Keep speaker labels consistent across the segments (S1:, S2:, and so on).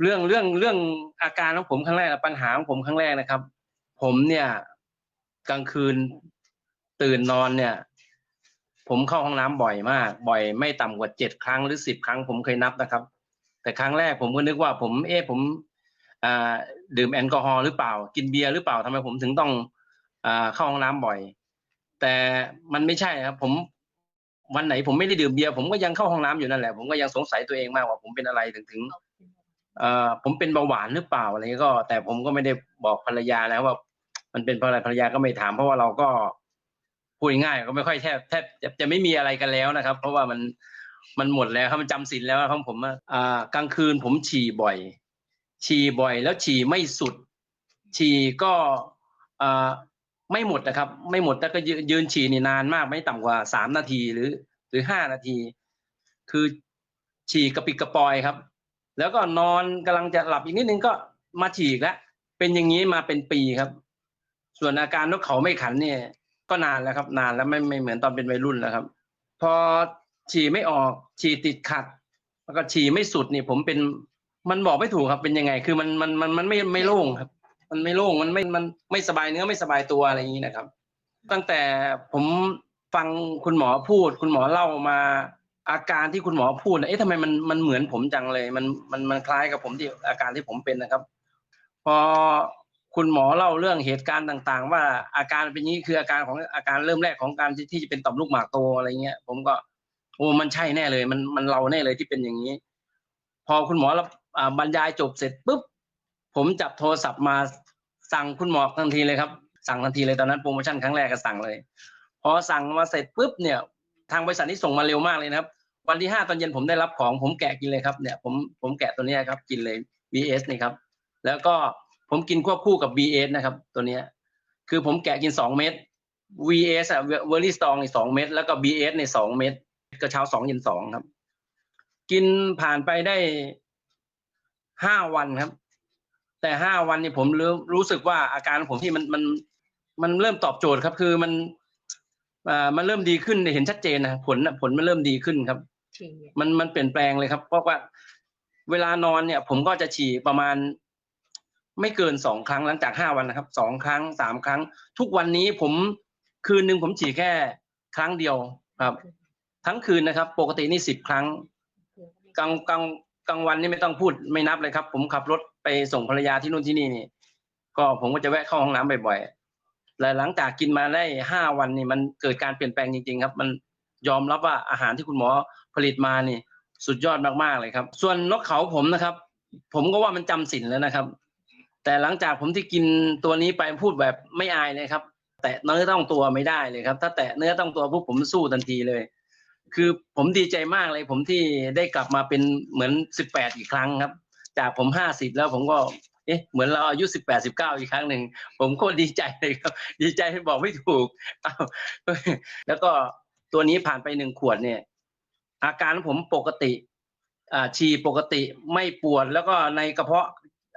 S1: เรื่องเรื่องเรื่องอาการของผมครั้งแรกปัญหาของผมครั้งแรกนะครับ ผมเนี่ย กลางคืนตื่นนอนเนี่ย ผมเข้าห้องน้ำบ่อยมาก บ่อยไม่ต่ำกว่าเจ็ดครั้งหรือสิบครั้ง ผมเคยนับนะครับ แต่ครั้งแรกผมก็นึกว่า ผม เอ๊ะผมดื่มแอลกอฮอล์หรือเปล่า กินเบียร์หรือเปล่าทำไมผมถึงต้องอเข้าห้องน้ำบ่อย แต่มันไม่ใช่ครับ ผมวันไหนผมไม่ได้ดื่มเบียร์ผมก็ยังเข้าห้องน้ำอยู่นั่นแหละผมก็ยังสงสัยตัวเองมากว่าผมเป็นอะไรถึงถึง เอ่อผมเป็นเบาหวานหรือเปล่าอะไรก็ แต่ผมก็ไม่ได้บอกภรรยานะว่า มันเป็นเพราะอะไรภรรยาก็ไม่ถาม เพราะว่าเราก็พูดง่ายก็ไม่ค่อยแทบแทบจะจะไม่มีอะไรกันแล้วนะครับ เพราะว่ามันมันหมดแล้วครับมันจำศีลแล้วครับผมอ่ากลางคืนผมฉี่บ่อย ฉี่บ่อย แล้วฉี่ไม่สุด ฉี่ก็อ่าไม่หมดนะครับ ไม่หมดแต่ก็ยืนฉี่นี่นานมาก ไม่ต่ำกว่าสามนาทีหรือ หรือห้านาที คือฉี่กระปิดกระปอยครับ แล้วก็นอนกำลังจะหลับอีกนิดนึงก็มาฉีกแล้วเป็นอย่างนี้มาเป็นปีครับ ส่วนอาการนกเขาไม่ขันเนี่ย ก็นานแล้วครับ นานแล้วไม่ไม่เหมือนตอนเป็นวัยรุ่นแล้วครับ พอฉี่ไม่ออกฉี่ติดขัด แล้วก็ฉี่ไม่สุดนี่ผมเป็นมันบอกไม่ถูกครับเป็นยังไง คือมันมันมันมันไม่ไม่โล่งครับ มันไม่โล่งมันไม่มันไม่สบายเนื้อไม่สบายตัวอะไรอย่างนี้นะครับ ตั้งแต่ผมฟังคุณหมอพูด คุณหมอเล่ามา อาการที่คุณหมอพูดนะเอ๊ะทำไมมันมันเหมือนผมจังเลย มันมันมันคล้ายกับผมที่อาการที่ผมเป็นนะครับ พอคุณหมอเล่าเรื่องเหตุการณ์ต่างๆ ว่าอาการเป็นยี้คืออาการของอาการเริ่มแรกของการที่ที่จะเป็นต่อมลูกหมากโตอะไรเงี้ย ผมก็โอ้มันใช่แน่เลย มันมันเราแน่เลยที่เป็นอย่างนี้ พอคุณหมอรับอ่าบรรยายจบเสร็จปุ๊บผมจับโทรศัพท์มาสั่งคุณหมอทันทีเลยครับ สั่งทันทีเลยตอนนั้นโปรโมชั่นครั้งแรกก็สั่งเลย พอสั่งมาเสร็จปุ๊บเนี่ย ทางบริษัทนี้ส่งมาเร็วมากเลยนะครับ วันที่ห้าตอนเย็นผมได้รับของผมแกะกินเลยครับเนี่ยผมผมแกะตัวนี้ครับกินเลย VS นี่ครับ แล้วก็ผมกินควบคู่กับ BS นะครับ ตัวนี้คือผมแกะกินสองเม็ด VS อะเวอร์ลี่สตองอีกสองเม็ดแล้วก็ BS ในสองเม็ดก็เช้าสองเย็นสองครับ กินผ่านไปได้ห้าวันครับ แต่ห้าวันนี่ผมรู้รู้สึกว่าอาการผมที่มันมันมันเริ่มตอบโจทย์ครับ คือมัน มันเริ่มดีขึ้นเห็นชัดเจนนะผลน่ะผลมันเริ่มดีขึ้นครับ
S2: ฉี่
S1: มันมันเปลี่ยนแปลงเลยครับ เพราะว่าเวลานอนเนี่ย ผมก็จะฉี่ประมาณ ไม่เกินสองครั้งหลังจากห้าวันนะครับสองครั้งสามครั้ง ทุกวันนี้ผมคืนหนึ่งผมฉี่แค่ครั้งเดียวครับ ทั้งคืนนะครับ ปกตินี่สิบครั้งกลางกลางกลางวันนี่ไม่ต้องพูดไม่นับเลยครับ ผมขับรถไปส่งภรรยาที่นู่นที่นี่นี่ ก็ผมก็จะแวะเข้าห้องน้ำบ่อยๆ และหลังจากกินมาได้ห้าวันนี่มันเกิดการเปลี่ยนแปลงจริง ๆ ครับ มันยอมรับว่าอาหารที่คุณหมอผลิตมานี่ สุดยอดมากๆเลยครับ ส่วนนกเขาผมนะครับ ผมก็ว่ามันจำศีลแล้วนะครับ แต่หลังจากผมที่กินตัวนี้ไปพูดแบบไม่อายเลยครับ แตะเนื้อต้องตัวไม่ได้เลยครับ ถ้าแตะเนื้อต้องตัวปุ๊บผมสู้ทันทีเลย คือผมดีใจมากเลย ผมที่ได้กลับมาเป็นเหมือนสิบแปดอีกครั้งครับ จากผมห้าสิบแล้วผมก็ เอ๊ะเหมือนเราอายุสิบแปดสิบเก้าอีกครั้งหนึ่งผมก็ดีใจเลยครับ ดีใจบอกไม่ถูกอ้าแล้วก็ตัวนี้ผ่านไปหนึ่งขวดเนี่ย อาการของผมปกติอาฉี่ปกติไม่ปวดแล้วก็ในกระเพาะ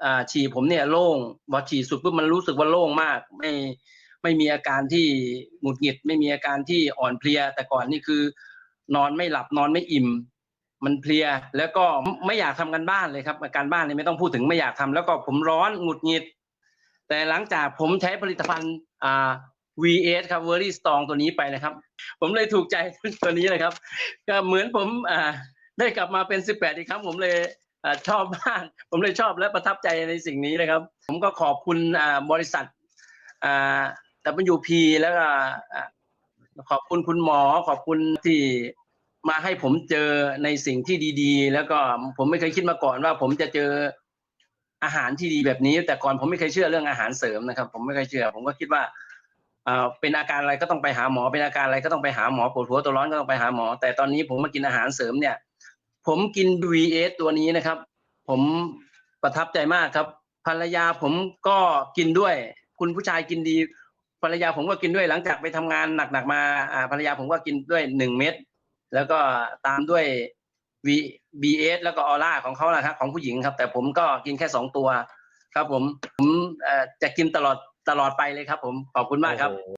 S1: อาฉี่ผมเนี่ยโล่งพอฉี่สุดปุ๊บมันรู้สึกว่าโล่งมาก ไม่ไม่มีอาการที่หงุดหงิด ไม่มีอาการที่อ่อนเพลีย แต่ก่อนนี่คือนอนไม่หลับนอนไม่อิ่ม มันเพลียแล้วก็ไม่อยากทำกันบ้านเลยครับการบ้านนี่ไม่ต้องพูดถึงไม่อยากทำแล้วก็ผมร้อนหงุดหงิด แต่หลังจากผมใช้ผลิตภัณฑ์อ่า VS ครับ Very Strong ตัวนี้ไปนะครับ ผมเลยถูกใจตัวนี้เลยครับ ก็เหมือนผมอ่าได้กลับมาเป็น 18 อีกครั้งผมเลยอชอบมาก ผมเลยชอบและประทับใจในสิ่งนี้นะครับ ผมก็ขอบคุณบริษัท WP แล้วก็ขอบคุณคุณหมอขอบคุณที่ มาให้ผมเจอในสิ่งที่ดีๆ แล้วก็ผมไม่เคยคิดมาก่อนว่า ผมจะเจออาหารที่ดีแบบนี้ แต่ก่อนผมไม่เคยเชื่อเรื่องอาหารเสริมนะครับ ผมไม่เคยเชื่อ ผมก็คิดว่าเอ่อเป็นอาการอะไรก็ต้องไปหาหมอเป็นอาการอะไรก็ต้องไปหาหมอปวดหัวตัวร้อนก็ต้องไปหาหมอ แต่ตอนนี้ผมมากินอาหารเสริมเนี่ย ผมกิน VS ตัวนี้นะครับ ผมประทับใจมากครับ ภรรยาผมก็กินด้วย คุณผู้ชายกินดี ภรรยาผมก็กินด้วยหลังจากไปทำงานหนักๆมาอ่าภรรยาผมก็กินด้วยหนึ่งเม็ด แล้วก็ตามด้วย V BS แล้วก็ออร่าของเขานะครับของผู้หญิงครับ แต่ผมก็กินแค่สองตัวครับผมผมจะกินตลอดตลอดไปเลยครับผมขอบคุณมากครับ